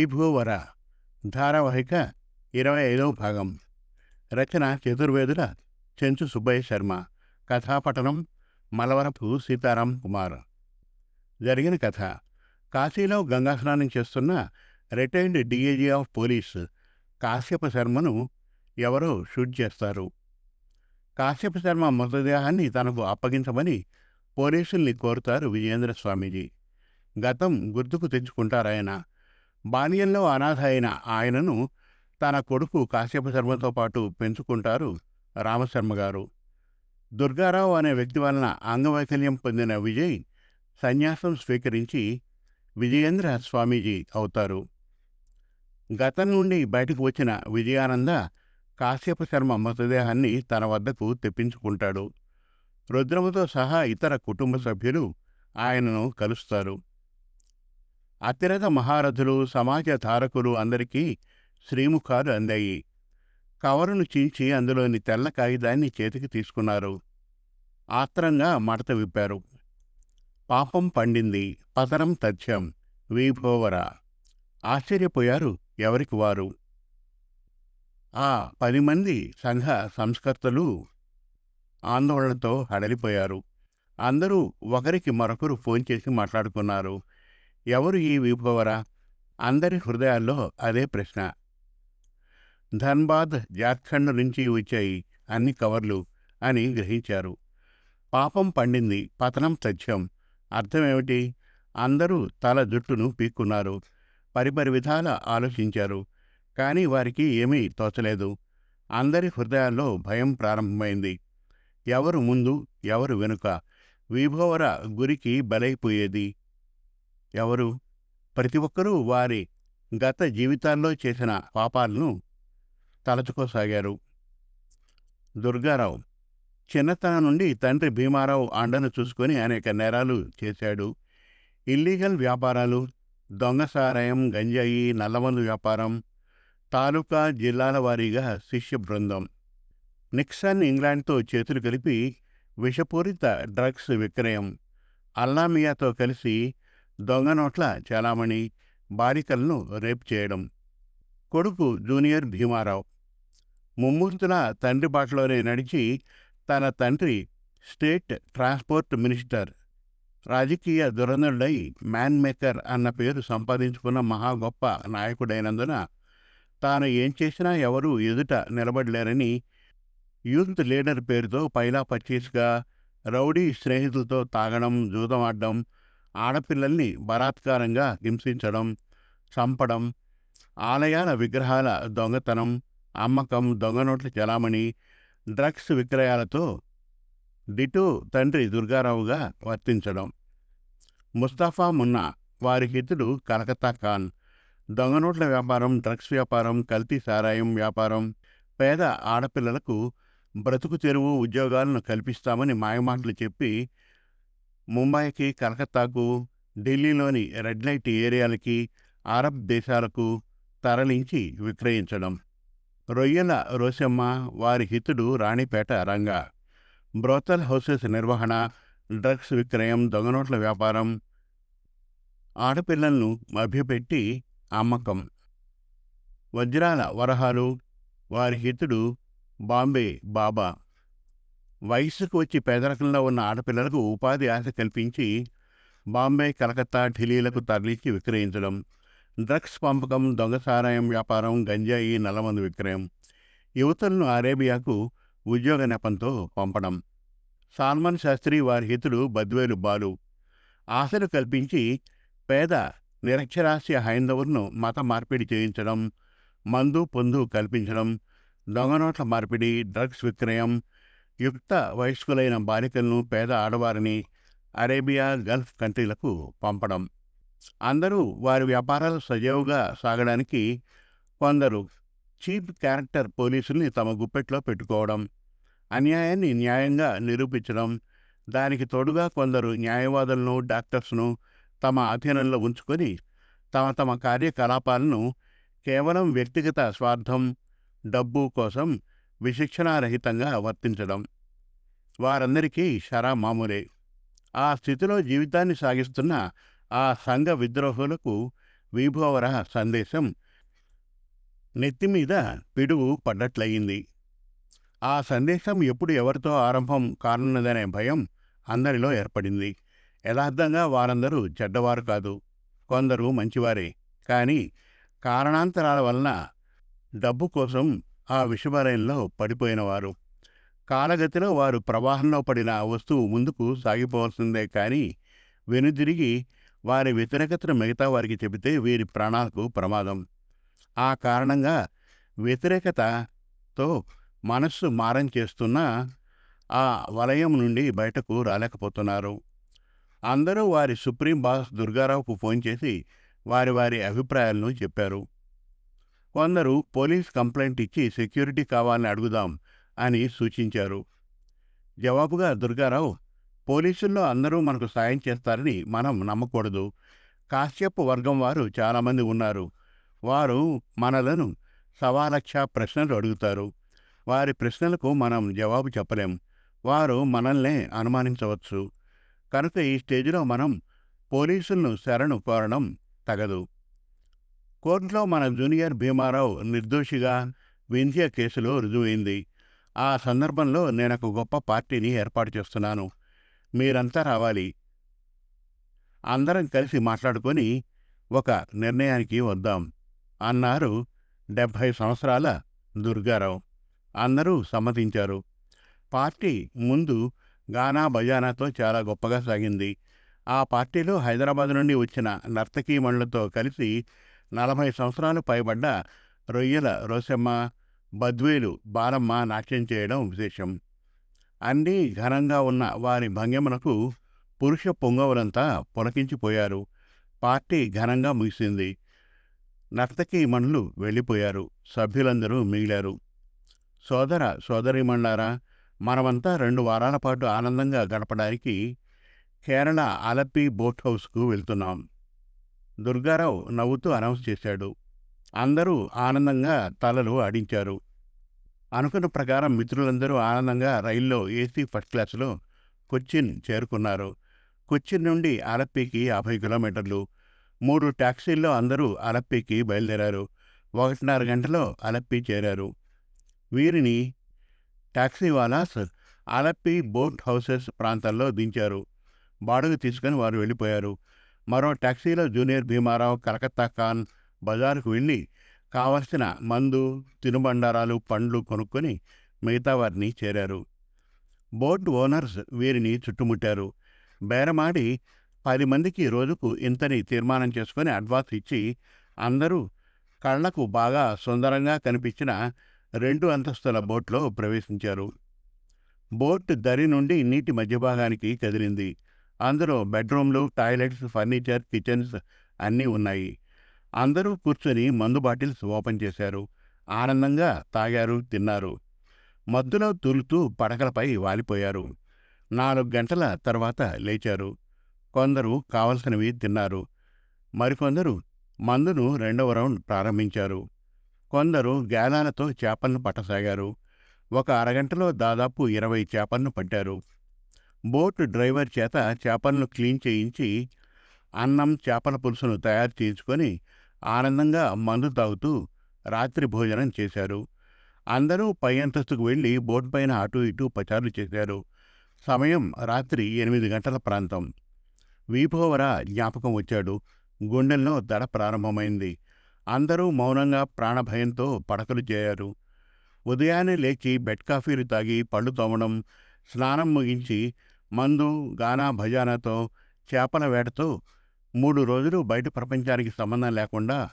విభూవర ధారావాహిక ఇరవై ఐదవ భాగం. రచన చతుర్వేదుల చెంచు సుబ్బయ్య శర్మ. కథాపఠనం మలవరపు సీతారాం కుమార్. జరిగిన కథ. కాశీలో గంగాస్నానం చేస్తున్న retired DIG of police Kashyapa శర్మను ఎవరో షూట్ చేస్తారు. కాశ్యప శర్మ మృతదేహాన్ని తనకు అప్పగించమని పోలీసుల్ని కోరుతారు విజయేంద్ర స్వామీజీ. గతం గుర్తుకు తెచ్చుకుంటారాయన. బాల్యంలో అనాథ అయిన ఆయనను తన కొడుకు కాశ్యప శర్మతో పాటు పెంచుకుంటారు రామశర్మ గారు. దుర్గారావు అనే వ్యక్తి వలన అంగవైకల్యం పొందిన విజయ్ సన్యాసం స్వీకరించి విజయేంద్ర స్వామీజీ అవుతారు. గతం నుండి బయటకు వచ్చిన విజయానంద కాశ్యప శర్మ మృతదేహాన్ని తన వద్దకు తెప్పించుకుంటాడు. రుద్రముతో సహా ఇతర కుటుంబ సభ్యులు ఆయనను కలుస్తారు. అతిరథ మహారథులు సమాజ ధారకులు అందరికీ శ్రీముఖాలు అందాయి. కవరును చించి అందులోని తెల్ల కాగితాన్ని చేతికి తీసుకున్నారు. ఆత్రంగా మడత విప్పారు. పాపం పండింది. పతరం తథ్యం. వీభోవర. ఆశ్చర్యపోయారు ఎవరికి వారు? ఆ పది మంది సంఘ సంస్కర్తలు ఆందోళనతో హడలిపోయారు. అందరూ ఒకరికి మరొకరు ఫోన్ చేసి మాట్లాడుకున్నారు. ఎవరు ఈ విభవరా? అందరి హృదయాల్లో అదే ప్రశ్న. ధన్బాద్ జార్ఖండ్ నుంచి వచ్చాయి అన్ని కవర్లు అని గ్రహించారు. పాపం పండింది పతనం సత్యం. అర్థమేమిటి? అందరూ తల జుట్టును పీక్కున్నారు. పరిపరి విధాల ఆలోచించారు. కానీ వారికి ఏమీ తోచలేదు. అందరి హృదయాల్లో భయం ప్రారంభమైంది. ఎవరు ముందు ఎవరు వెనుక? విభోవర గురికి బలైపోయేది. ఎవరు? ప్రతి ఒక్కరూ వారి గత జీవితాల్లో చేసిన పాపాలను తలచుకోసాగారు. దుర్గారావు చిన్నతనం నుండి తండ్రి భీమారావు అండను చూసుకొని అనేక నేరాలు చేశాడు. ఇల్లీగల్ వ్యాపారాలు దొంగ సారాయం గంజాయి నల్లమందు వ్యాపారం తాలూకా జిల్లాల వారీగా శిష్య బృందం. నిక్సన్ ఇంగ్లాండ్తో చేతులు కలిపి విషపూరిత డ్రగ్స్ విక్రయం అల్లామియాతో కలిసి దొంగ నోట్ల చలామణి బాలికలను రేప్ చేయడం. కొడుకు జూనియర్ భీమారావు. ముమ్మూర్తుల తండ్రి బాటలోనే నడిచి తన తండ్రి స్టేట్ ట్రాన్స్పోర్ట్ మినిస్టర్ రాజకీయ దురంధుడై మ్యాన్ మేకర్ అన్న పేరు సంపాదించుకున్న మహా గొప్ప నాయకుడైనందున తాను ఏం చేసినా ఎవరూ ఎదుట నిలబడలేరని యూత్ లీడర్ పేరుతో పైలా పర్చేస్గా రౌడీ స్నేహితులతో తాగడం జూదం ఆడడం ఆడపిల్లల్ని బలాత్కారంగా హింసించడం చంపడం ఆలయాల విగ్రహాల దొంగతనం అమ్మకం దొంగ నోట్ల చలామణి డ్రగ్స్ విక్రయాలతో డిటు తండ్రి దుర్గారావుగా వర్తించడం. ముస్తాఫా మున్నా వారి హితుడు కలకత్తా ఖాన్. దొంగ నోట్ల వ్యాపారం డ్రగ్స్ వ్యాపారం కల్తీ సారాయం వ్యాపారం పేద ఆడపిల్లలకు బ్రతుకు తెరువు ఉద్యోగాలను కల్పిస్తామని మాయమాటలు చెప్పి ముంబైకి కలకత్తాకు ఢిల్లీలోని రెడ్ లైట్ ఏరియాలకి అరబ్ దేశాలకు తరలించి విక్రయించడం. రొయ్యల రోసమ్మ వారి హితుడు రాణిపేట రంగా. బ్రోతల్ హౌసెస్ నిర్వహణ డ్రగ్స్ విక్రయం దొంగనోట్ల వ్యాపారం ఆడపిల్లలను మభ్యపెట్టి అమ్మకం. వజ్రాల వరహాలు వారి హితుడు బాంబే బాబా. వయస్సుకు వచ్చి పేదరికంలో ఉన్న ఆడపిల్లలకు ఉపాధి ఆశ కల్పించి బాంబే కలకత్తా ఢిల్లీలకు తరలించి విక్రయించడం డ్రగ్స్ పంపకం దొంగ సారాయం వ్యాపారం గంజాయి నల్లమందు విక్రయం యువతలను అరేబియాకు ఉద్యోగ నెపంతో పంపడం. సాల్మన్ శాస్త్రి వారి హితుడు బద్వేలు బాలు. ఆశలు కల్పించి పేద నిరక్షరాస్య హైందవులను మత మార్పిడి చేయించడం మందు పొందు కల్పించడం దొంగనోట్ల మార్పిడి డ్రగ్స్ విక్రయం యుక్త వయస్కులైన బాలికలను పేద ఆడవారిని అరేబియా గల్ఫ్ కంట్రీలకు పంపడం. అందరూ వారి వ్యాపారాలు సజావుగా సాగడానికి కొందరు చీప్ క్యారెక్టర్ పోలీసుల్ని తమ గుప్పెట్లో పెట్టుకోవడం అన్యాయాన్ని న్యాయంగా నిరూపించడం దానికి తోడుగా కొందరు న్యాయవాదులను డాక్టర్స్ను తమ అధీనంలో ఉంచుకొని తమ తమ కార్యకలాపాలను కేవలం వ్యక్తిగత స్వార్థం డబ్బు కోసం విశిక్షణారహితంగా వర్తించడం. వారందరికీ షరా మామూలే. ఆ స్థితిలో జీవితాన్ని సాగిస్తున్న ఆ సంఘ విద్రోహులకు విభోవర సందేశం నెత్తిమీద పిడుగు పడ్డట్లయింది. ఆ సందేశం ఎప్పుడు ఎవరితో ఆరంభం కానున్నదనే భయం అందరిలో ఏర్పడింది. యథార్థంగా వారందరూ చెడ్డవారు కాదు. కొందరు మంచివారే. కానీ కారణాంతరాల వలన డబ్బు కోసం ఆ విషవలయంలో పడిపోయినవారు. కాలగతిలో వారు ప్రవాహంలో పడిన వస్తువు ముందుకు సాగిపోవాల్సిందే కానీ వెనుదిరిగి వారి వ్యతిరేకతను మిగతా వారికి చెబితే వీరి ప్రాణాలకు ప్రమాదం. ఆ కారణంగా వ్యతిరేకతతో మనస్సు మారం చేస్తున్న ఆ వలయం నుండి బయటకు రాలేకపోతున్నారు. అందరూ వారి సుప్రీం బాస్ దుర్గారావుకు ఫోన్ చేసి వారి వారి అభిప్రాయాలను చెప్పారు. కొందరు పోలీస్ కంప్లైంట్ ఇచ్చి సెక్యూరిటీ కావాలని అడుగుదాం అని సూచించారు. జవాబుగా దుర్గారావు పోలీసుల్లో అందరూ మనకు సాయం చేస్తారని మనం నమ్మకూడదు. కాశ్యప్ వర్గం వారు చాలామంది ఉన్నారు. వారు మనలను సవాలక్ష ప్రశ్నలు అడుగుతారు. వారి ప్రశ్నలకు మనం జవాబు చెప్పలేం. వారు మనల్నే అనుమానించవచ్చు. కనుక ఈ స్టేజ్లో మనం పోలీసులను శరణు కోరడం తగదు. కోర్టులో మన జూనియర్ భీమారావు నిర్దోషిగా వింధ్య కేసులో రుజువైంది. ఆ సందర్భంలో నేను ఒక గొప్ప పార్టీని ఏర్పాటు చేస్తున్నాను. మీరంతా రావాలి. అందరం కలిసి మాట్లాడుకొని ఒక నిర్ణయానికి వద్దాం అన్నారు డెబ్భై సంవత్సరాల దుర్గారావు. అందరూ సమ్మతించారు. పార్టీ ముందు గానా బజానాతో చాలా గొప్పగా సాగింది. ఆ పార్టీలో హైదరాబాద్ నుండి వచ్చిన నర్తకీమణులతో కలిసి నలభై సంవత్సరాలు పైబడ్డ రొయ్యల రోసమ్మ బద్వేలు బాలమ్మ నాట్యం చేయడం విశేషం. అన్నీ ఘనంగా ఉన్న వారి భంగిమనకు పురుష పొంగవులంతా పులకించిపోయారు. పార్టీ ఘనంగా ముగిసింది. నర్తకీమణులు వెళ్ళిపోయారు. సభ్యులందరూ మిగిలారు. సోదర సోదరీమణులారా మనమంతా రెండు వారాల పాటు ఆనందంగా గడపడానికి కేరళ ఆలప్పి బోట్ హౌస్కు వెళ్తున్నాం. దుర్గారావు నవ్వుతూ అనౌన్స్ చేశాడు. అందరూ ఆనందంగా తలలు ఆడించారు. అనుకున్న ప్రకారం మిత్రులందరూ ఆనందంగా రైల్లో ఏసీ ఫస్ట్ క్లాసులో కొచ్చిన్ చేరుకున్నారు. కొచ్చిన్ నుండి అలప్పీకి యాభై కిలోమీటర్లు. మూడు ట్యాక్సీల్లో అందరూ అలప్పీకి బయలుదేరారు. ఒకటిన్నర గంటలో అలప్పి చేరారు. వీరిని టాక్సీవాలాస్ అలప్పి బోట్ హౌసెస్ ప్రాంతాల్లో దించారు. బాడుగ తీసుకుని వారు వెళ్ళిపోయారు. మరో టాక్సీలో జూనియర్ భీమారావు కలకత్తా ఖాన్ బజారుకు వెళ్ళి కావలసిన మందు తినుబండారాలు పండ్లు కొనుక్కొని మిగతా వారిని చేరారు. బోట్ ఓనర్స్ వీరిని చుట్టుముట్టారు. బేరమాడి పది మందికి రోజుకు ఇంతని తీర్మానం చేసుకొని అడ్వాన్స్ ఇచ్చి అందరూ కళ్ళకు బాగా సుందరంగా కనిపించిన రెండు అంతస్తుల బోట్లో ప్రవేశించారు. బోట్ దరి నుండి నీటి మధ్య భాగానికి కదిలింది. అందులో బెడ్రూమ్లు టాయిలెట్స్ ఫర్నిచర్ కిచెన్స్ అన్నీ ఉన్నాయి. అందరూ కూర్చొని మందు బాటిల్స్ ఓపెన్ చేశారు. ఆనందంగా తాగారు తిన్నారు. మద్దులో తూలుతూ పడకలపై వాలిపోయారు. నాలుగు గంటల తర్వాత లేచారు. కొందరు కావలసినవి తిన్నారు. మరికొందరు మందును రెండవ రౌండ్ ప్రారంభించారు. కొందరు గాలాలతో చేపలను పట్టసాగారు. ఒక అరగంటలో దాదాపు ఇరవై చేపలను పట్టారు. బోట్ డ్రైవర్ చేత చేపలను క్లీన్ చేయించి అన్నం చేపల పులుసును తయారు చేయించుకొని ఆనందంగా మందు తాగుతూ రాత్రి భోజనం చేశారు. అందరూ పై అంతస్తుకు వెళ్ళి బోట్ పైన అటు ఇటు పచారులు చేశారు. సమయం రాత్రి ఎనిమిది గంటల ప్రాంతం. వీభోవర జ్ఞాపకం వచ్చాడు. గుండెల్లో దడ ప్రారంభమైంది. అందరూ మౌనంగా ప్రాణభయంతో పడకలు చేయారు ఉదయాన్నే లేచి బెడ్ కాఫీలు తాగి పళ్ళు తోమడం స్నానం ముగించి మందు గానా భజానాతో చేపల వేటతో మూడు రోజులు బయట ప్రపంచానికి సంబంధం లేకుండా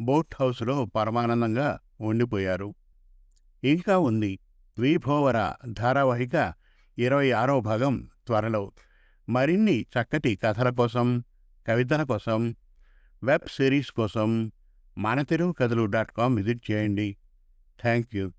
బోట్ హౌస్లో పరమానందంగా ఉండిపోయారు. ఇంకా ఉంది విభోవర ధారావాహిక ఇరవై ఆరో భాగం త్వరలో. మరిన్ని చక్కటి కథల కోసం కవితల కోసం వెబ్ సిరీస్ కోసం మన Telugu Kathalu dot com visit చేయండి. Thank you